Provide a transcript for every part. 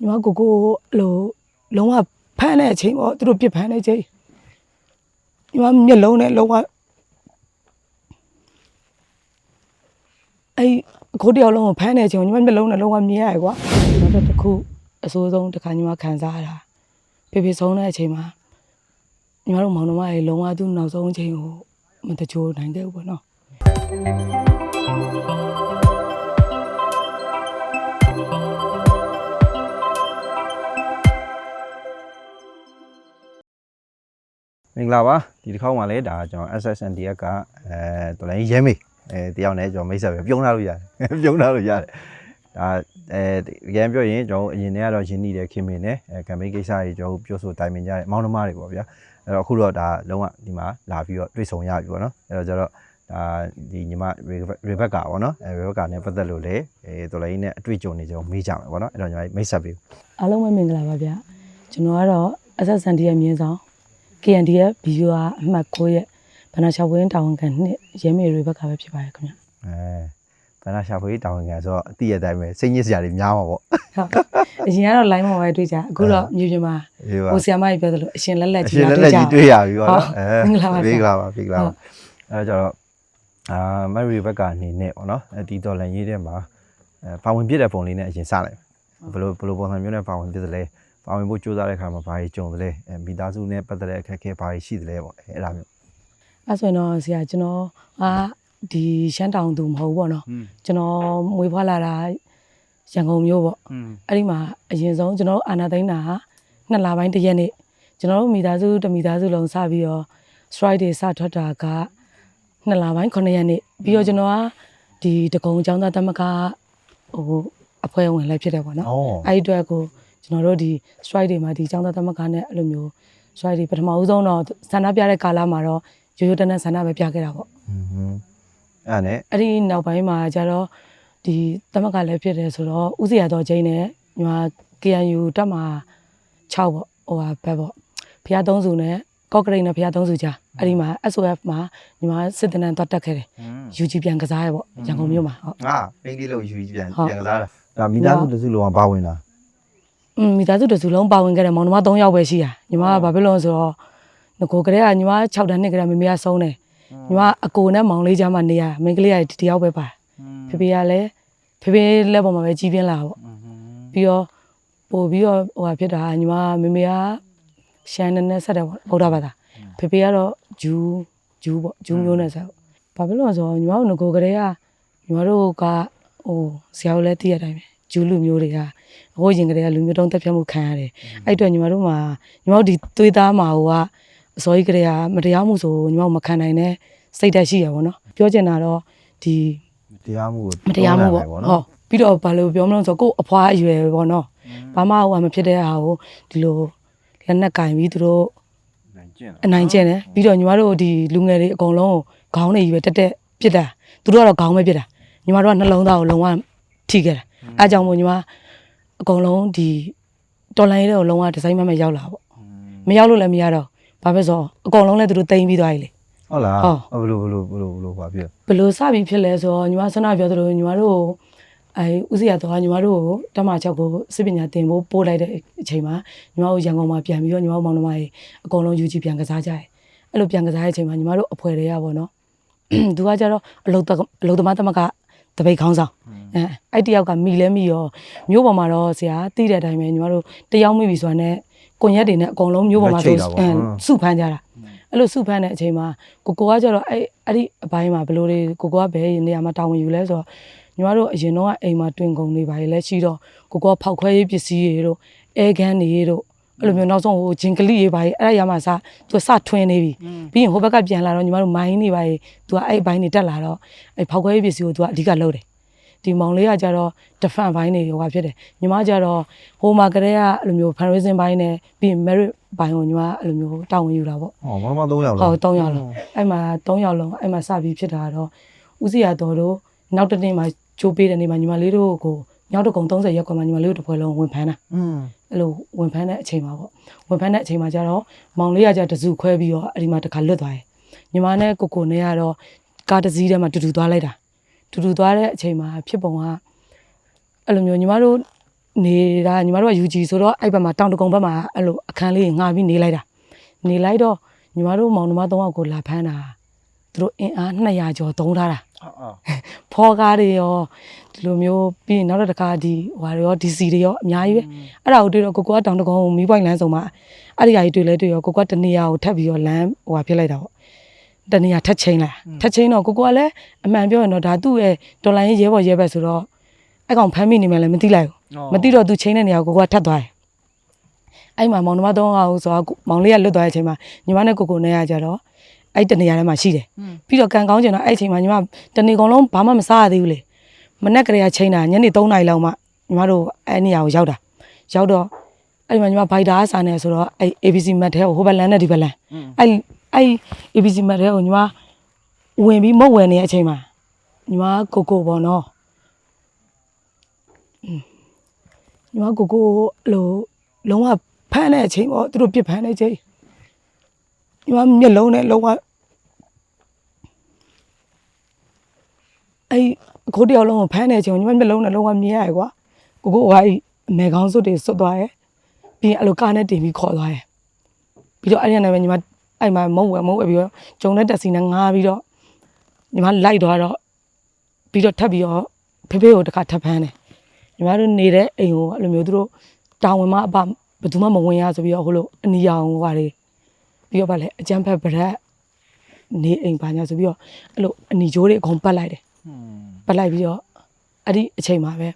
ညီမကိုကိုအဲ့လိုလုံးဝဖမ်းတဲ့အချိန်ပေါ့သူတို့ပြစ်ဖမ်းတဲ့အချိန်ညီမမျက်လုံးနဲ့လုံးဝအဲ့ကိုတယောက်လုံးကိုဖမ်းတဲ့အချိန်ကိုညီမမျက်လုံးနဲ့လုံးဝမြင်ရတယ်ကွာနောက်တော့တစ်ခုအဆိုးဆုံးတစ်ခါညီမခံစားရတာဖေဖေဆုံးတဲ့အချိန်မှာညီမတို့မောင်နှမရေလုံးဝသူ့နောက်ဆုံးအချိန်ကိုမတချိုးနိုင်ခဲ့ဘူးပေါ့နော် င်္ဂလာပါဒီတစ်ခေါက်မှလည်းဒါကျွန်တော် SSNDF ကအဲတော်လိုင်းရဲမေးအဲတယောက်နဲ့ကျွန်တော်မိတ်ဆက်ပဲပြုံးလာလို့ရတယ်ပြုံးလာလို့ရတယ်ဒါအဲတကယ်ပြောရင်ကျွန်တော်အရင်တည်းကတော့ရင်းနှီးတယ်ခင်မင်းနဲ့အဲကမ်ပိန်းကိစ္စကြီးကျွန်တော်ပြောဆိုတိုင်ပင်ကြတယ်မောင်နှမတွေပေါ့ဗျာအဲ့တော့အခုတော့ဒါလုံးဝဒီမှာလာပြီးတော့တွေ့ဆုံရပြီပေါ့နော်အဲ့တော့ကျတော့ဒါဒီညီမရီဘက်ကာပေါ့နော်အဲရီဘက်ကာနဲ့ပတ်သက်လို့လေအဲတော်လိုင်းနဲ့အတွေ့အကြုံတွေကျွန်တော်မေးကြမယ်ပေါ့နော်အဲ့တော့ညီမမိတ်ဆက်ပေးအားလုံးပဲမင်္ဂလာပါဗျကျွန်တော်ကတော့ SSND ရဲ့မြင်းဆောင် KND ရဲ့ video အမှတ်9ရဲ့ဗနာချဝင်းတာဝန်ခံနှစ်ရဲမေတွေဘက်ကပဲဖြစ်ပါရဲ့ခင်ဗျအဲဗနာရှာဖွေးတာဝန်ခံဆိုတော့အတိအတိုင်းပဲစိတ်ညစ်စရာတွေများမှာပေါ့ဟုတ်အရင်ကတော့ line မှာပဲတွေ့ကြအခုတော့မြေပြင်မှာအေးပါဟိုဆီယမကြီးပြောသလိုအရှင်လက်လက်အကြီးရှင်လာလက်တွေ့လက်ကြကြီးတွေ့ရပြီပေါ့နော်ဟုတ်မင်္ဂလာပါမင်္ဂလာပါမင်္ဂလာဟုပါတ်အဲဒါကြတော့အာမက်ရီဘက်ကအနေနဲ့ပေါ့နော်အဲဒီဒေါ်လာရေးထဲမှာအဲပါဝင်ပြစ်တဲ့ပုံလေးနဲ့အရင်စလိုက်ဘယ်လိုဘယ်လိုပုံစံမျိုးနဲ့ပါဝင်ပြစ်သလဲ ပါဝင်ဖို့ကြိုးစားတဲ့အခါမှာဘာကြီးကြုံသလဲအဲမိသားစုနဲ့ပတ်သက်တဲ့အခက်အခဲဘာကြီးရှိသလဲပေါ့အဲအဲ့ဒါမျိုး အဲ့ဆိုရင်တော့ဆရာကျွန်တော်အာဒီရှမ်းတောင်သူမဟုတ်ဘူးပေါ့နော်ကျွန်တော်မွေးဖွားလာတာရန်ကုန်မြို့ပေါ့ อืม အဲ့ဒီမှာအရင်ဆုံးကျွန်တော်တို့အာနာသိန်းတာဟာနှစ်လပိုင်းတစ်ရက်နေ့ကျွန်တော်တို့မိသားစုတစ်မိသားစုလုံးစပြီးတော့ strike တွေစထွက်တာကနှစ်လပိုင်း9ရက်နေ့ပြီးတော့ကျွန်တော်ကဒီတကုံចောင်းသားတမကဟိုအဖွဲ့ဝင်လည်းဖြစ်တယ်ပေါ့နော် ဩ အဲ့ဒီအတွက်ကို ကျွန်တော်တို့ဒီ strike တွေမှာဒီចောင်းသားသမဂ္ဂနဲ့အဲ့လိုမျိုး strike တွေပထမဦးဆုံးတော့ဆန္ဒပြတဲ့ကာလမှာတော့ရိုးရိုးတန်းတန်းဆန္ဒပဲပြခဲ့တာပေါ့အဲ့ဒါနဲ့အဲ့ဒီနောက်ပိုင်းမှာကျတော့ဒီသမဂ္ဂလည်းဖြစ်တယ်ဆိုတော့ဥစရာတော်ချင်းနဲ့ညီမ KNU တက်မှာ6ပေါ့ဟိုဟာဘက်ပေါ့ဖျားသုံးစုနဲ့ကော့ကရိတ်နဲ့ဖျားသုံးစုကြားအဲ့ဒီမှာ SOF မှာညီမစစ်တနန်သွားတက်ခဲ့တယ် UG ပြန်ကစားရပေါ့ရန်ကုန်မြို့မှာဟုတ်ငါပင်းကြီးလို့ UG ပြန်ပြန်ကစားတာဒါမိသားစုတစုလုံးကပါဝင်လား မိသားစုတစ်စုလုံးပါဝင်ခဲ့တယ်မောင်နှမ3ယောက်ပဲရှိတာညီမကဘာဖြစ်လို့လဲဆိုတော့ငကိုကလေးကညီမ6တန်းနှစ်ကလေးမမေကဆုံးတယ်ညီမအကိုနဲ့မောင်လေးကြားမှာနေရမိန်းကလေးကဒီတယောက်ပဲပါဖေဖေကလည်းဖေဖေလက်ပေါ်မှာပဲကြီးပြင်းလာပေါ့ပြီးတော့ပို့ပြီးတော့ဟိုဟာဖြစ်တာညီမမေမေကရှမ်းနဲ့နဲ့ဆက်တယ်ပေါ့ဗုဒ္ဓဘာသာဖေဖေကတော့ဂျူးဂျူးပေါ့ဂျူးမျိုးနဲ့ဆက်ပေါ့ဘာဖြစ်လို့လဲဆိုတော့ညီမတို့ငကိုကလေးကညီမတို့ကဟိုဆရာတို့လည်းသိရတိုင်းပဲ ဂျူးလူမျိုးတွေကအခုရင်ကလေးကလူမျိုးတုံးတက်ဖြတ်မှုခံရတယ်အဲ့အတွက်ညီမတို့မှာညီမတို့ဒီသွေးသားမှာဟိုကအစောကြီးကလေးကမတရားမှုဆိုညီမတို့မခံနိုင်တဲ့စိတ်ဓာတ်ရှိရပါတော့ပြောချင်တာတော့ဒီတရားမှုကိုမတရားမှုပေါ့တွန်းလှန်ဟုတ်ပြီးတော့ဘာလို့ပြောမလို့ဆိုတော့ကို့အဖွားအရွယ်ပေါ့နော်ဘာမှဟိုဟာမဖြစ်တဲ့ဟာကိုဒီလိုလက်နက်ကင်ပြီးသူတို့နိုင်ကျင့်အနိုင်ကျင့်တယ်ပြီးတော့ညီမတို့ဒီလူငယ်တွေအကုန်လုံးကိုခေါင်းတွေကြီးပဲတက်တက်ပြစ်တာသူတို့ကတော့ခေါင်းပဲပြစ်တာညီမတို့ကနှလုံးသားကိုလုံးဝထိခဲ့တာ အဲအကြောင့်မို့ညီမအကုန်လုံးဒီတော်လိုင်းလေးကိုလုံးဝဒီဇိုင်းမမရောက်လာပေါ့မရောက်လို့လည်းမရတော့ဘာဖြစ်ဆိုတော့အကုန်လုံးလည်းသူတို့တိမ့်ပြီးသွားပြီလေဟုတ်လားဟုတ်ဘယ်လိုဘယ်လိုဘယ်လိုဘယ်လိုပါပြည့်ဘယ်လိုစပြီးဖြစ်လဲဆိုတော့ညီမဆန္ဒပြောသလိုညီမတို့ကိုအဲဥစရာတော့ညီမတို့ကိုတမချောက်ကိုစစ်ပညာသင်ဖို့ပို့လိုက်တဲ့အချိန်မှာညီမတို့ရန်ကုန်မှာပြန်ပြီးတော့ညီမတို့မောင်နှမတွေအကုန်လုံးယူကြည်ပြန်ကစားကြတယ်အဲ့လိုပြန်ကစားတဲ့အချိန်မှာညီမတို့အဖွဲတွေကပေါ့နော်သူကကြတော့အလုတ်အလုတ်သမားတမက တပိတ်ခေါင်းဆောင်အဲအဲ့တယောက်ကမိလဲမိရောမျိုးပေါ်မှာတော့ဆရာတီးတဲ့အတိုင်းပဲညီမတို့တယောက်မိပြီဆိုတာနဲ့ကွန်ရက်တွေနဲ့အကုန်လုံးမျိုးပေါ်မှာဆိုအဲစုဖမ်းကြတာအဲ့လိုစုဖမ်းတဲ့အချိန်မှာကိုကိုကကျတော့အဲ့အဲ့ဒီအပိုင်းမှာဘယ်လိုတွေကိုကိုကဘယ်နေရာမှာတာဝန်ယူလဲဆိုတော့ညီမတို့အရင်တော့အိမ်မှာတွင်ကုန်နေပါလေလဲရှိတော့ကိုကိုကဖောက်ခွဲရေးပစ္စည်းတွေတို့အဲခန်းတွေတို့ အဲ့လိုမျိုးနောက်ဆုံးဟိုဂျင်ကလိရေးပါလေအဲ့ဒါရမှာစသူစထွင်းနေပြီပြီးရင်ဟိုဘက်ကပြန်လာတော့ညီမတို့မိုင်းနေပါလေသူကအဲ့အပိုင်းတွေတက်လာတော့အဲ့ဖောက်ခွဲရေးပစ္စည်းကိုသူကအဓိကလုပ်တယ်ဒီမောင်လေးကကြတော့ defense ဘိုင်းတွေဟိုဟာဖြစ်တယ်ညီမကြတော့ဟိုမှာကလေးကအဲ့လိုမျိုး fundraising ဘိုင်းနဲ့ပြီးရင် merit ဘိုင်းကိုညီမအဲ့လိုမျိုးတာဝန်ယူတာပေါ့ဟောမမ3ယောက်ဟုလားတ်3ယောက်လုံးအဲ့မှာ3ယောက်လုံးအဲ့မှာစပြီးဖြစ်တာတော့ဦးစီရတော်တို့နောက်တစ်နေ့မှာချိုးပေးတဲ့နေ့မှာညီမလေးတို့ကိုညောက်တကုံ30ရက်ကွာမှာညီမလေးတို့တစ်ဖွဲလုံးဝင်ဖမ်းတာอืม အဲ့လိုဝင်ဖမ်းတဲ့အချိန်မှာပေါ့ဝင်ဖမ်းတဲ့အချိန်မှာကျတော့မောင်လေးကကျတစုခွဲပြီးတော့အဲ့ဒီမှာတစ်ခါလွတ်သွားတယ်ညီမနဲ့ကိုကိုနဲ့ကတော့ကားတစ်စီးထဲမှာတူတူသွားလိုက်တာတူတူသွားတဲ့အချိန်မှာဖြစ်ပုံကအဲ့လိုမျိုးညီမတို့နေတာညီမတို့က UG ဆိုတော့အဲ့ဘက်မှာတောင်တကုံဘက်မှာအဲ့လိုအခန်းလေးငှားပြီးနေလိုက်တာနေလိုက်တော့ညီမတို့မောင်နှမ၃ယောက်ကိုလာဖမ်းတာသူတို့အင်အား200ကျော်သုံးထားတာဟာအာ ဖောကားတွေရောဒီလိုမျိုးပြီးရင်နောက်တစ်ခါဒီဟွာတွေရော DC တွေရောအများကြီးပဲအဲ့ဒါကိုတွေ့တော့ကိုကိုကတောင်တကုံကိုမီးပွိုင်လမ်းဆောင်မှာအဲ့ဒီအရာကြီးတွေ့လဲတွေ့ရောကိုကိုကတနေရာကိုထပ်ပြီးတော့လမ်းဟွာဖြစ်လိုက်တာပေါ့တနေရာထပ်ချင်းလာထပ်ချင်းတော့ကိုကိုကလည်းအမှန်ပြောရင်တော့ဒါသူ့ရဲ့ဒေါ်လာရင်းရဲဘော်ရဲဘက်ဆိုတော့အဲ့ကောင်ဖမ်းမိနေမှလည်းမသိလိုက်ဘူးမသိတော့သူချင်းတဲ့နေရာကိုကိုကထပ်သွားတယ်အဲ့မှာမောင်နှမသုံးအောင်ဆိုတော့မောင်လေးကလွတ်သွားတဲ့အချိန်မှာညီမနဲ့ကိုကိုနဲ့ရကြတော့ အဲ့တနေရာထဲမှာရှိတယ်ပြီးတော့ကန်ကောင်းကျင်တော့အဲ့အချိန်မှာညီမတနေကုန်လုံးဘာမှမစားရသေးဘူးလေမနေ့ကလေးကချိန်တာညနေ3နာရီလောက်မှညီမတို့အဲ့နေရာကိုရောက်တာရောက်တော့အဲ့ဒီမှာညီမဘိုက်တာစာနေဆိုတော့အဲ့ ABC မတ်ထဲကိုဟိုဘက်လမ်းနဲ့ဒီဘက်လမ်းအဲ့အဲ့ ABC မတ်ထဲကိုညီမဝင်ပြီးမဟုတ်ဝင်နေတဲ့အချိန်မှာညီမကိုကိုပေါ့နော်อืมညီမကိုကိုအဲ့လိုလုံးဝဖမ်းတဲ့အချိန်ပေါ့သူတို့ပြစ်ဖမ်းတဲ့အချိန် ညီမမျက်လုံးနဲ့လုံးဝအဲ့အခုတယောက်လုံးကိုဖမ်းနေချိန်ညီမမျက်လုံးနဲ့လုံးဝမြင်ရတယ်ကွာကိုကိုကအဲ့အမေကောင်းစွတ်တွေစွတ်သွားရဲ့ပြီးရင်အဲ့လိုကားနဲ့တင်ပြီးခေါ်သွားရဲ့ပြီးတော့အဲ့ဒီကနေပဲညီမအဲ့မှာမုံဝဲမုံဝဲပြီးတော့ဂျုံနဲ့တက်စီနဲ့ငားပြီးတော့ညီမလိုက်သွားတော့ပြီးတော့ထပ်ပြီးတော့ဖေဖေကိုတစ်ခါထပ်ဖမ်းတယ်ညီမတို့နေတဲ့အိမ်ကိုအဲ့လိုမျိုးသူတို့တောင်ဝင်မအပဘယ်သူမှမဝင်ရဆိုပြီးတော့ဟိုလိုအနီရောင်ဟိုဟာတွေ ပြီးတော့ဗာလေအကျန်းဖက်ဗရက်နေအိမ်ပါညာဆိုပြီးတော့အဲ့လိုအနီကျိုးတွေအကုန်ပတ်လိုက်တယ်ပတ်လိုက်ပြီးတော့အဲ့ဒီအချိန်မှာပဲ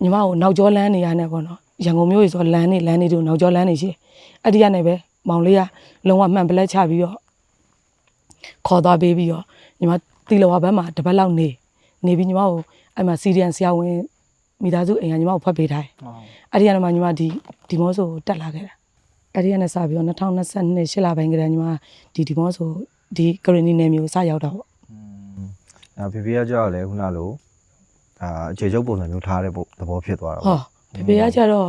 ညီမကိုနောက်ကျောလန်းနေရတဲ့ပေါ့နော်ရန်ကုန်မြို့ကြီးဆိုလမ်းနေလမ်းနေတို့နောက်ကျောလန်းနေရှိတယ်အဲ့ဒီကနေပဲမောင်လေးကလုံးဝမှန်ပလက်ချပြီးတော့ခေါ်သွားပေးပြီးတော့ညီမတီလောဘက်မှာတစ်ပတ်လောက်နေနေပြီးညီမကိုအဲ့မှာစီရီယန်ဆရာဝန်မိသားစုအိမ်ကညီမကိုဖတ်ပေးထားတယ်အဲ့ဒီကနေမှညီမဒီဒီမောဆိုကိုတက်လာခဲ့တာ အဲ့ဒီကနေစပြီးတော့2022ရှစ်လပိုင်းကတည်းကညီမဒီဒီမောဆိုဒီကရနီနယ်မျိုးစရောက်တာပေါ့အဲဖေဖေကကြောက်လဲခုနလိုအာအခြေချုပ်ပုံစံမျိုးထားတဲ့ပုံသဘောဖြစ်သွားတာဟောပေါ့ဖေဖေကကြတော့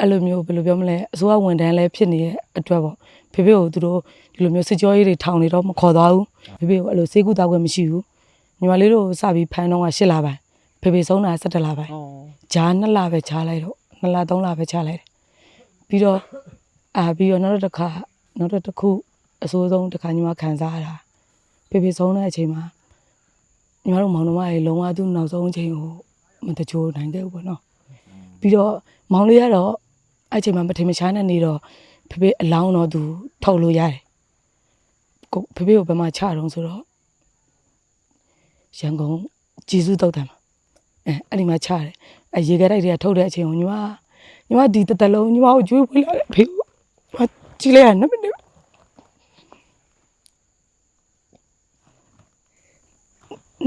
အဲ့လိုမျိုးဘယ်လိုပြောမလဲအစိုးရဝန်ထမ်းလည်းဖြစ်နေတဲ့အတွက်ပေါ့ဖေဖေကိုသူတို့ဒီလိုမျိုးစစ်ကြောရေးတွေထောင်နေတော့မခေါ်သွားဘူးဖေဖေကိုအဲ့လိုစေကူတောက်ခွင့်မရှိဘူးညီမလေးတို့စပြီးဖမ်းတော့က၈လပိုင်းဖေဖေဆုံးတာ၁၇လပိုင်းဂျာ2လပဲချားလိုက်တော့2လ3လပဲချားလိုက်တယ်ပြီးတော့ အာပြီးတော့နောက်တစ်ခါနောက်တစ်ခုအစိုးဆုံးတစ်ခါညီမခံစားရတာဖေဖေဆုံးတဲ့အချိန်မှာညီမတို့မောင်နှမရေလုံးဝသူ့နောက်ဆုံးအချိန်ကိုမတကြိုးနိုင်ခဲ့ဘူးပေါ့နော်ပြီးတော့မောင်လေးကတော့အဲ့ချိန်မှာမထင်မရှားနဲ့နေတော့ဖေဖေအလောင်းတော့သူထုတ်လို့ရတယ်ကိုဖေဖေကိုဘယ်မှာချတော့ဆိုတော့ရန်ကုန်ဂျေစုတုတ်တံမှာအဲအဲ့ဒီမှာချတယ်အဲရေခဲတိုက်တွေကထုတ်တဲ့အချိန်ကိုညီမညီမဒီတတလုံးညီမကိုကျွေးပွေးလာတယ်ဖေကို ။ဘာကြည့်လိုက်ရနော်မင်း။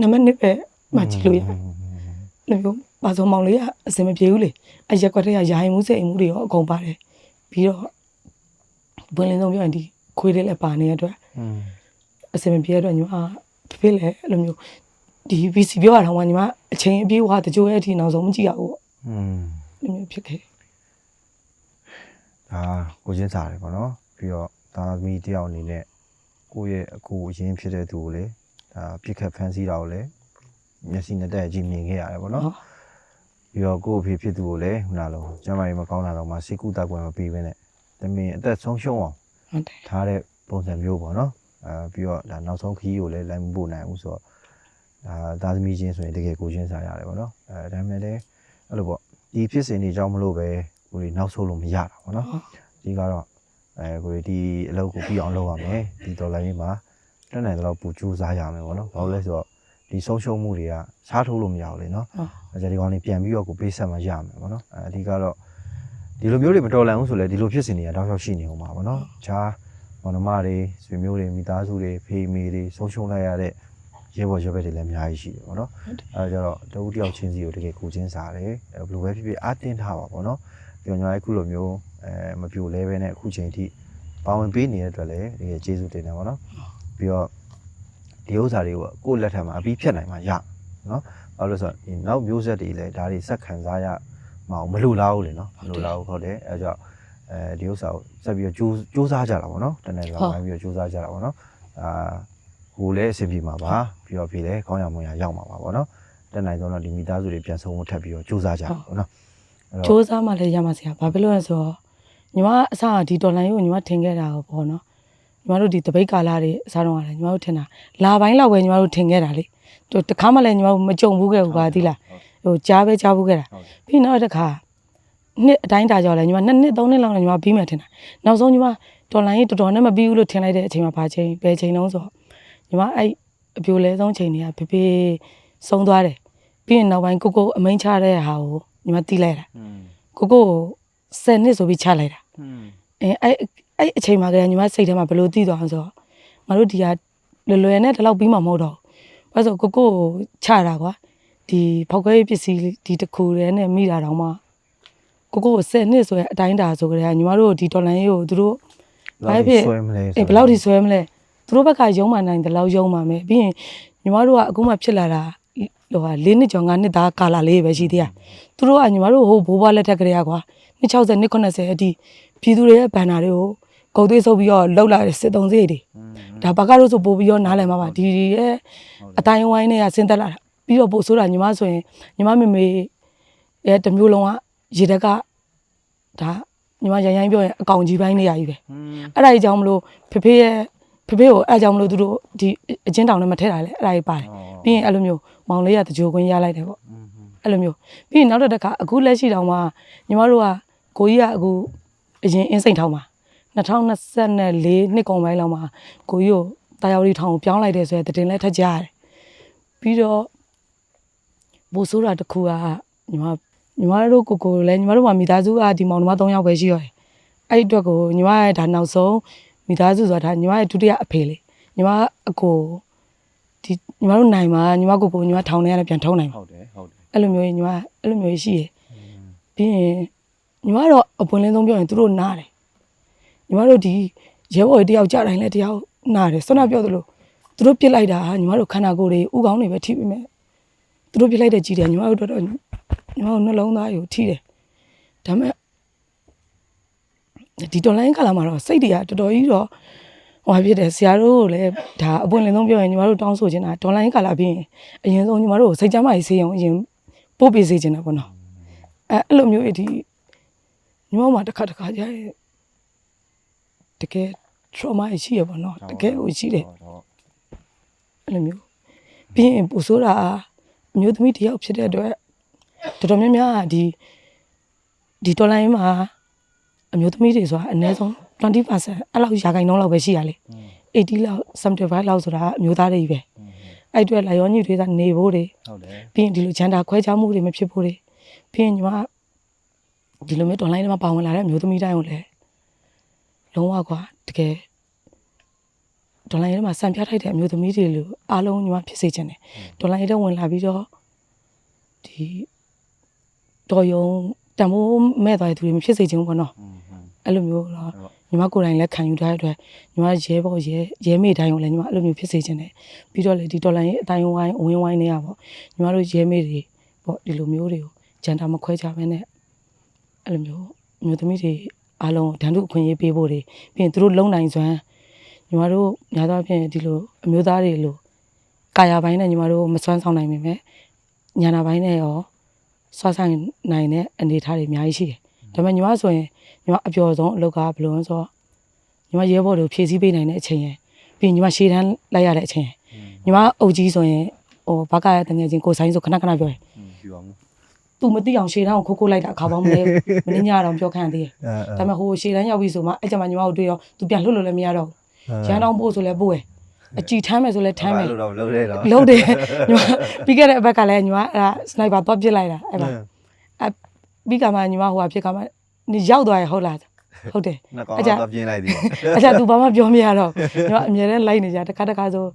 နမနစ်ပဲမကြည့်လို့ရတယ်။လေကောပါစုံမောင်လေးကအစင်မပြေဘူးလေ။အရက်ကွက်တဲ့ကရာရင်မှုစိတ်အိမ်မှုတွေရောအကုန်ပါတယ်။ပြီးတော့ဘွင်လင်းဆုံးပြောရင်ဒီခွေးလေးလည်းပါနေတဲ့အတွက်အစင်မပြေတဲ့အတွက်ညီမဖေဖေလည်းအဲ့လိုမျိုးဒီ VC ပြောရတာကညီမအချိန်အပြည့်ဝတကြိုးရဲ့အထိနောက်ဆုံးမကြည့်ရဘူးပေါ့။อืมမျိုးဖြစ်ခဲ့။ ဒါကိုချင်းစားတယ်ပေါ့နော်ပြီးတော့ဒါသမီးတယောက်အနေနဲ့ကိုယ့်ရဲ့အကူအရင်ဖြစ်တဲ့သူကိုလေဒါပြစ်ခတ်ဖန်ဆီးတာကိုလေမျက်စိနဲ့တက်ကြည့်မြင်ခဲ့ရတယ်ပေါ့နော်ဟုတ်ပြီးတော့ကိုယ့်အဖေဖြစ်သူကိုလည်းခုနလိုကျမ်းမာရေးမကောင်းတာတော့မှစိတ်ကူးတက်ကွယ်မပြီးဘဲနဲ့တမင်အသက်ဆုံးရှုံးအောင်ဟုတ်တယ်ထားတဲ့ပုံစံမျိုးပေါ့နော်အဲပြီးတော့ဒါနောက်ဆုံးခီးကိုလည်းလိုက်မပို့နိုင်ဘူးဆိုတော့ဒါသားသမီးချင်းဆိုရင်တကယ်ကိုချင်းစားရတယ်ပေါ့နော်အဲဒါပေမဲ့လည်းအဲ့လိုပေါ့ဒီဖြစ်စဉ်တွေကြောင့်မလို့ပဲ ကိုယ်နောက်ဆုံးလို့မရတာပေါ့နော်ဒီကတော့အဲကိုယ်ဒီအလုပ်ကိုပြီးအောင်လုပ်ရမယ်ဒီဒေါ်လာရင်းမှာတက်နိုင်တော့ပူကြိုးစားရမယ်ပေါ့နော်ဘာလို့လဲဆိုတော့ဒီဆုံးရှုံးမှုတွေကစားထိုးလို့မရဘူးလေနော်ဟုတ်အဲကြဒီကောင်လေးပြန်ပြီးတော့ကိုပေးဆက်မှရမယ်ပေါ့နော်အဲအဓိကတော့ဒီလိုမျိုးတွေမတော်လန်ဘူးဆိုလဲဒီလိုဖြစ်စဉ်တွေကတောက်လျှောက်ရှိနေအောင်ပါပေါ့နော်ခြားမောင်နှမတွေဆွေမျိုးတွေမိသားစုတွေဖေးမေတွေဆုံးရှုံးလိုက်ရတဲ့ရဲဘော်ရဲဘက်တွေလည်းအများကြီးရှိတယ်ပေါ့နော်အဲဒါကြတော့တဦးတစ်ယောက်ချင်းစီကိုတကယ်ကိုချင်းစားတယ်အဲဘယ်လိုပဲဖြစ်ဖြစ်အားတင်းထားပါပေါ့နော် ပြီးတော့ညီမအခုလိုမျိုးအဲမပြိုလဲပဲနဲ့အခုချိန်ထိပါဝင်ပေးနေတဲ့အတွက်လည်းတကယ်ကျေးဇူးတင်တယ်ပေါ့နော်ပြီးတော့ဒီဥစ္စာတွေကိုကိုယ့်လက်ထက်မှာအပြီးဖြတ်နိုင်မှရနော်ဘာလို့လဲဆိုတော့ဒီနောက်မျိုးဆက်တွေလည်းဒါတွေစက်ခံစားရမအောင်မလိုလားဘူးလေနော်မလိုလားဘူးဟုတ်တယ်အဲကြောင့်အဲဒီဥစ္စာကိုစက်ပြီးတော့ကြိုးကြိုးစားကြတာပေါ့နော်တနေ့လောက်ပိုင်းပြီးတော့ကြိုးစားကြတာပေါ့နော်အာဟိုလည်းအဆင်ပြေမှာပါပြီးတော့ပြေလည်းကောင်းရမွန်ရရောက်မှာပါပေါ့နော်ဒတက်နိုင်ဆုံးတော့ဒီမိသားစုတွေပြန်ဆုံးဖို့ထပ်ပြီးတော့ကြိုးစားကြပါဘောနော်အဲ့ စတော့조사မှလည်းရမှာဆရာဘာဖြစ်လို့လဲဆိုတော့ညီမအစကဒီဒေါ်လာရေးကိုညီမထင်ခဲ့တာပေါ့နော်ညီမတို့ဒီတပိတ်ကာလာတွေအစားတော့ရတယ်ညီမတို့ထင်တာလာပိုင်းလောက်ပဲညီမတို့ထင်ခဲ့တာလေတခါမှလည်းညီမတို့မကြုံဘူးခဲ့ဘူးပါသီလားဟိုကြားပဲကြားဘူးခဲ့တာပြီးနောက်တစ်ခါနှစ်အတိုင်းတာကြောက်လဲညီမနှစ်နှစ်သုံးနှစ်လောက်နဲ့ညီမပြီးမယ်ထင်တာနောက်ဆုံးညီမဒေါ်လာရေးတော်တော်နဲ့မပြီးဘူးလို့ထင်လိုက်တဲ့အချိန်မှာဘာချိန်ဘယ်ချိန်လုံးဆိုတော့ညီမအဲ့အပြိုလဲဆုံးချိန်တွေကဖေဖေဆုံးသွားတယ်ပြီးရင်နောက်ပိုင်းကိုကိုအမိန်ချတဲ့ဟာကို ညီမတီးလိုက်တာကိုကို10နှစ်ဆိုပြီးချလိုက်တာအဲအဲ့အဲ့အချိန်မှာကလေးညီမစိတ်ထဲမှာဘယ်လိုတီးသွားအောင်ဆိုတော့ငါတို့ဒီဟာလွယ်လွယ်နဲ့ဒီလောက်ပြီးမှမဟုတ်တော့ဘူးဘာလို့ဆိုကိုကိုချတာကွာဒီဖောက်ခွဲပစ္စည်းဒီတစ်ခုတည်းနဲ့မိတာတော့မှကိုကို10နှစ်ဆိုရင်အတိုင်းတာဆိုကြတယ်ညီမတို့ဒီဒေါ်လာရေးကိုသူတို့ဘာဖြစ်အဲဘယ်လောက်ထိဆွဲမလဲသူတို့ဘက်ကယုံမှနိုင်တယ်လောက်ယုံမှမယ်ပြီးရင်ညီမတို့ကအခုမှဖြစ်လာတာ ဟိုဟာ၄နှစ်ကျော်၅နှစ်သားကာလာလေးပဲရှိသေးတာသူတို့ကညီမတို့ဟိုဘိုးဘွားလက်ထက်ကလေးကွာနှစ်60နှစ်90အထိပြည်သူတွေရဲ့ဘန်နာတွေကိုဂုတ်သွေးဆုပ်ပြီးတော့လှုပ်လာတဲ့စစ်တုံးစိတ်တွေဒါဘကတော့ဆိုပို့ပြီးတော့နားလည်မှာပါဒီရဲ့အတိုင်းဝိုင်းတွေကဆင်းသက်လာတာပြီးတော့ပို့ဆိုတာညီမဆိုရင်ညီမမေမေရဲ့တစ်မျိုးလုံးကရေတက်ကဒါညီမရရိုင်းပြောရင်အကောင်ကြီးပိုင်းနေရကြီးပဲอืมအဲ့ဒါကြီးကြောင့်မလို့ဖေဖေရဲ့ ဖေဖေကိုအဲ့ဒါကြောင့်မလို့သူတို့ဒီအချင်းတောင်နဲ့မထည့်တာလေအဲ့ဒါကြီးပါတယ်ပြီးရင်အဲ့လိုမျိုးမောင်လေးကတကြိုခွင်းရလိုက်တယ်ပေါ့အဲ့လိုမျိုးပြီးရင်နောက်တစ်ခါအခုလက်ရှိတောင်မှညီမတို့ကကိုကြီးကအခုအရင်အင်းစိန်ထောင်မှာ2024နှစ်ကုန်ပိုင်းလောက်မှာကိုကြီးကိုတာယာဝတီထောင်ကိုပြောင်းလိုက်တယ်ဆိုတဲ့သတင်းလဲထက်ကြရတယ်ပြီးတော့ဘိုးဆိုးတာတစ်ခုကညီမညီမတို့ကိုကိုလည်းညီမတို့ကမိသားစုကဒီမောင်နှမ3ယောက်ပဲရှိရတယ်အဲ့ဒီအတွက်ကိုညီမရဲ့ဒါနောက်ဆုံး မိသားစုဆိုတာဒါညီမရဲ့ဒုတိယအဖေလေညီမအကိုဒီညီမတို့နိုင်မှာညီမကိုကိုညီမထောင်ထဲကနေပြန်ထုံးနိုင်မှာဟုတ်တယ်ဟုတ်တယ်အဲ့လိုမျိုးကြီးညီမအဲ့လိုမျိုးကြီးရှိရယ်ပြီးရင်ညီမတော့အပွင့်လင်းဆုံးပြောရင်သူတို့နားတယ်ညီမတို့ဒီရဲဘော်တွေတယောက်ကြတိုင်းလဲတယောက်နားတယ်ဆွမ်းနာပြောသလိုသူတို့ပြစ်လိုက်တာဟာညီမတို့ခန္ဓာကိုယ်တွေဥကောင်းတွေပဲထိပေမဲ့သူတို့ပြစ်လိုက်တဲ့ကြီးတယ်ညီမတို့တော့ညီမတို့နှလုံးသားကိုထိတယ်ဒါပေမဲ့ ဒီတော်လိုင်းကာလာမှာတော့စိတ်တွေကတော်တော်ကြီးတော့ဟိုဟာဖြစ်တယ်ဆရာတို့ကိုလည်းဒါအပွင့်လင်းဆုံးပြောရင်ညီမတို့တောင်းဆိုချင်တာတော်လိုင်းကာလာပြီးရင်အရင်ဆုံးညီမတို့ကိုစိတ်ကြမ်းမကြီးစေးအောင်အရင်ပို့ပေးစေချင်တာပေါ့နော်အဲအဲ့လိုမျိုးအဒီညီမတို့မှာတစ်ခါတစ်ခါကြာရင်တကယ် trauma ရှိရပါတော့တကယ်ဟိုရှိတယ်အဲ့လိုမျိုးပြီးရင်ပူဆိုးတာအမျိုးသမီးတစ်ယောက်ဖြစ်တဲ့အတွက်တော်တော်များများကဒီဒီတော်လိုင်းမှာ အမျိုးသမီးတွေဆိုတာအနည်းဆုံး20%အဲ့လောက်ရာခိုင်နှုန်းလောက်ပဲရှိရလေ80လောက်75လောက်ဆိုတာအမျိုးသားတွေကြီးပဲအဲ့အတွက်လာရောညှိတွေကနေဖို့တွေဟုတ်တယ်ပြီးရင်ဒီလိုဂျန်တာခွဲခြားမှုတွေမဖြစ်ဖို့တွေပြီးရင်ညီမဒီလိုမျိုးတော်လိုင်းထဲမှာပါဝင်လာတဲ့အမျိုးသမီးတိုင်းကိုလည်းလုံးဝကွာတကယ်ဒေါ်လာရေးထဲမှာစံပြထိုက်တဲ့အမျိုးသမီးတွေလို့အားလုံးညီမဖြစ်စေချင်တယ်ဒေါ်လာရေးထဲဝင်လာပြီးတော့ဒီတော်ယုံတံမိုးမဲ့သွားတဲ့သူတွေမဖြစ်စေချင်ဘူးပေါ့နော် အဲ့လိုမျိုးတော့ညီမကိုယ်တိုင်လည်းခံယူထားတဲ့အတွက်ညီမရဲဘော်ရဲရဲမေတိုင်းကိုလည်းညီမအဲ့လိုမျိုးဖြစ်စေချင်တယ်ပြီးတော့လေဒီဒေါ်လာရေးအတိုင်းဝိုင်းအဝင်းဝိုင်းနေရပေါ့ညီမတို့ရဲမေတွေပေါ့ဒီလိုမျိုးတွေကိုဂျန်တာမခွဲကြဘဲနဲ့အဲ့လိုမျိုးအမျိုးသမီးတွေအားလုံးဒဏ်တုအခွင့်အရေးပေးဖို့တွေပြီးရင်သူတို့လုံနိုင်စွမ်းညီမတို့ညာတော့ဖြင့်ဒီလိုအမျိုးသားတွေလိုကာယပိုင်းနဲ့ညီမတို့မစွမ်းဆောင်နိုင်ပေမဲ့ညာနာပိုင်းနဲ့ရောစွမ်းဆောင်နိုင်တဲ့အနေအထားတွေအများကြီးရှိတယ်။ ဒါပေမဲ့ညီမဆိုရင်ညီမအပျော်ဆုံးအလုပ်ကဘယ်လိုလဲဆိုတော့ညီမရဲဘော်တို့ဖြည့်ဆည်းပေးနိုင်တဲ့အချိန်ရယ်ပြီးရင်ညီမရှေ့တန်းလိုက်ရတဲ့အချိန်ရယ်ညီမအုပ်ကြီးဆိုရင်ဟိုဘက်ကရတဲ့ငယ်ချင်းကိုဆိုင်ဆိုခဏခဏပြောရင်ယူအောင်သူမသိအောင်ရှေ့တန်းကိုခိုးခိုးလိုက်တာအခါပေါင်းမလဲမင်းညတော့ပြောခံသေးတယ်အဲဒါပေမဲ့ဟိုရှေ့တန်းရောက်ပြီဆိုမှအဲ့ကျမှညီမတို့တွေ့တော့သူပြန်လှုပ်လို့လည်းမရတော့ဘူးရန်တောင်းပို့ဆိုလည်းပို့ရယ်အကြည်ထမ်းမယ်ဆိုလည်းထမ်းမယ်လို့တော့လုံးတယ်တော့လုံးတယ်ညီမပြီးခဲ့တဲ့အဘက်ကလည်းညီမအဲ့ဒါစနိုက်ပါတော့ပစ်လိုက်တာအဲ့ပါအ ပြီးကမှညီမဟိုဟာဖြစ်ကမှနေရောက်သွားရဟုတ်လားဟုတ်တယ်နှစ်ကောင်တော့ပြင်းလိုက်သည်ပေါ့အဲ့ဒါ तू ဘာမှပြောမရတော့ညီမအမြဲတမ်းလိုက်နေကြတခါတခါဆို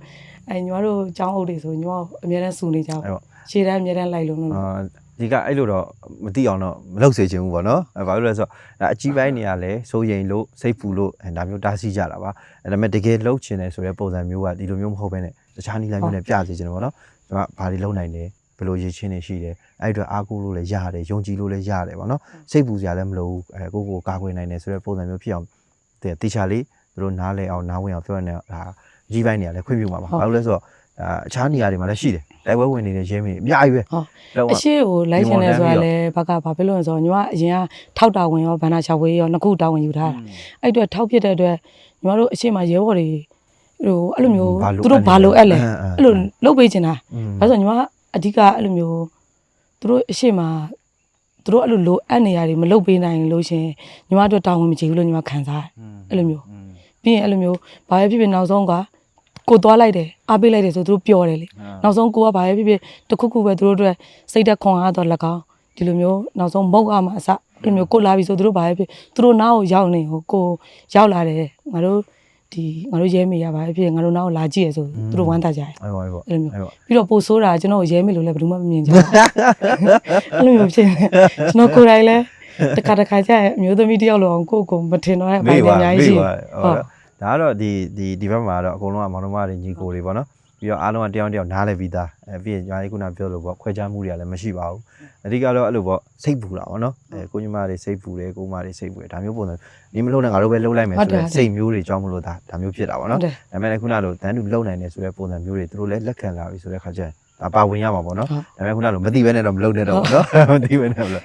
အဲညီမတို့ចောင်းအုပ်တွေဆိုညီမအမြဲတမ်းစူနေကြပါအဲ့ပေါ့ရှေ့တန်းအမြဲတမ်းလိုက်လို့နော်အာဒီကအဲ့လိုတော့မသိအောင်တော့မလုပ်စေချင်ဘူးပေါ့နော်အဲဘာလို့လဲဆိုတော့ဒါအကြီးပိုင်းနေရလဲစိုးရိမ်လို့စိတ်ပူလို့အဲဒါမျိုးတားဆီးကြတာပါအဲဒါပေမဲ့တကယ်လှုပ်ချင်တယ်ဆိုတဲ့ပုံစံမျိုးကဒီလိုမျိုးမဟုတ်ဘဲနဲ့တခြားနည်းလမ်းမျိုးနဲ့ပြစေချင်တယ်ပေါ့နော်ကျွန်မဘာတွေလုပ်နိုင်လဲ ဘယ်လိုရည်ချင်းနေရှိတယ်အဲ့ဒီအတွက်အားကိုးလို့လည်းရတယ်ယုံကြည်လို့လည်းရတယ်ပေါ့နော်စိတ်ပူစရာလည်းမလိုဘူးအဲကိုယ့်ကိုယ်ကာကွယ်နိုင်တယ်ဆိုတဲ့ပုံစံမျိုးဖြစ်အောင်တဲ့တေချာလေးသူတို့နားလဲအောင်နားဝင်အောင်ပြောရတဲ့ဒါကြီးပိုင်းနေရလဲခွင့်ပြုမှာပါဘာလို့လဲဆိုတော့ဒါအခြားနေရာတွေမှာလည်းရှိတယ်တိုက်ပွဲဝင်နေတဲ့ရဲမေအများကြီးပဲဟုတ်တော့အရှိကိုလိုက်ချင်တယ်ဆိုတာလဲဘက်ကဘာဖြစ်လို့လဲဆိုတော့ညီမအရင်ကထောက်တာဝင်ရောဘန္နာချောက်ဝေးရောနှစ်ခုတာဝန်ယူထားတာအဲ့အတွက်ထောက်ဖြစ်တဲ့အတွက်ညီမတို့အရှိမရဲဘော်တွေဟိုအဲ့လိုမျိုးသူတို့ဘာလို့အဲ့လဲအဲ့လိုလုပ်ပေးချင်တာဒါဆိုညီမ အဓိကအဲ့လိုမျိုးသူတို့အရှိမသူတို့အဲ့လိုလိုအပ်နေရတယ်မလုပ်ပေးနိုင်လို့ရှင်ညီမတို့တာဝန်မကြည့်ဘူးလို့ညီမခံစားတယ်အဲ့လိုမျိုးပြီးရင်အဲ့လိုမျိုးဘာပဲဖြစ်ဖြစ်နောက်ဆုံးကကိုသွားလိုက်တယ်အားပေးလိုက်တယ်ဆိုသူတို့ပြောတယ်လေနောက်ဆုံးကိုကဘာပဲဖြစ်ဖြစ်တစ်ခုခုပဲသူတို့အတွက်စိတ်သက်ခွန်အားတော့၎င်းဒီလိုမျိုးနောက်ဆုံးမုတ်အားမှာအစအဲ့လိုမျိုးကိုလာပြီဆိုသူတို့ဘာပဲဖြစ်သူတို့နားကိုရောက်နေဟိုကိုရောက်လာတယ်ငါတို့ ဒီငါတို့ရဲမေရပါပဲဖြစ်ငါတို့နားကိုလာကြည့်ရဆိုသူတို့ဝမ်းသာကြတယ်အဲ့ပါအဲ့ပါအဲ့လိုမျိုးအဲ့ပါပြီးတော့ပို့ဆိုးတာကျွန်တော်ကိုရဲမိလို့လည်းဘယ်သူမှမမြင်ကြဘူးအဲ့လိုမျိုးဖြစ်နေကျွန်တော်ကိုယ်တိုင်လည်းတစ်ခါတစ်ခါကျရင်အမျိုးသမီးတစ်ယောက်လောက်အောင်ကိုယ့်ကိုယ်မထင်တော့တဲ့အပိုင်းတွေအများကြီးရှိမေ့တယ်ပါဟုတ်ဒါကတော့ဒီဒီဒီဘက်မှာတော့အကုန်လုံးကမောင်နှမတွေညီကိုတွေပေါ့နော် ပြီးတော့အားလုံးကတယောက်တယောက်နားလည်ပြီးသားအဲပြီးရင်ညီမလေးခုနပြောလို့ပေါ့ခွဲခြားမှုတွေကလည်းမရှိပါဘူးအဓိကတော့အဲ့လိုပေါ့စိတ်ပူတာပေါ့နော်အဲကိုညီမတွေစိတ်ပူတယ်ကိုမတွေစိတ်ပူတယ်ဒါမျိုးပုံစံဒီမလုံးနဲ့ငါတို့ပဲလှုပ်လိုက်မယ်ဆိုတော့စိတ်မျိုးတွေကြောင်းမလို့ဒါဒါမျိုးဖြစ်တာပေါ့ဟုနော်တ်တယ်ဒါပေမဲ့ခုနလိုတန်းတူလုံနိုင်တယ်ဆိုတဲ့ပုံစံမျိုးတွေသူတို့လည်းလက်ခံလာပြီဆိုတဲ့ခါကျရင်ဒါပါဝင်ရမှာပေါ့နော်ဒါပေမဲ့ခုနလိုမသိဘဲနဲ့တော့မလုံနဲ့တော့ဘူးနော်မသိဘဲနဲ့မလုံ